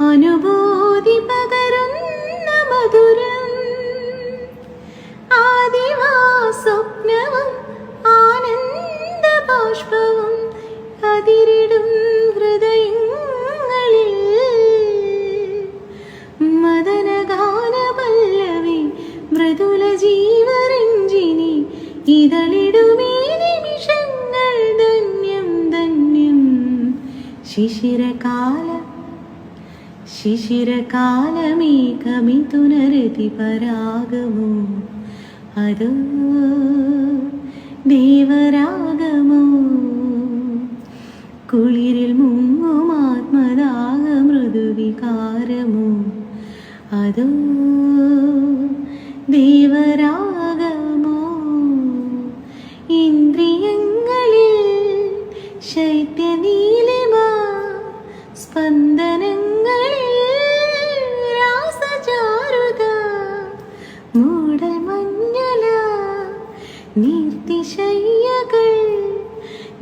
അനുഭൂതി പകരുന്ന മധുരം. ആദിവാ സ്വപ്നവും ആനന്ദ ബാഷ്പവും അതിരിടും ഹൃദയങ്ങളിൽ. മദനഗാന മദനഗാനപല്ലവി മൃദുല ജീവരഞ്ജിനി ഇതളിടുമേ നിമിഷങ്ങൾ ധന്യം ധന്യം. ശിശിരകാല ശിശിരകാലമേഘമിഥുനരതി പരാഗമോ അതോ ദേവരാഗമോ? കുളിരിൽ മുങ്ങും ആത്മദാഹ മൃദുവികാരമോ? അതോ ദേവരാഗമോ? ഇന്ദ്രിയങ്ങളിൽ ശൈത്യനീലിമ സ്പന്ദനങ്ങളിൽ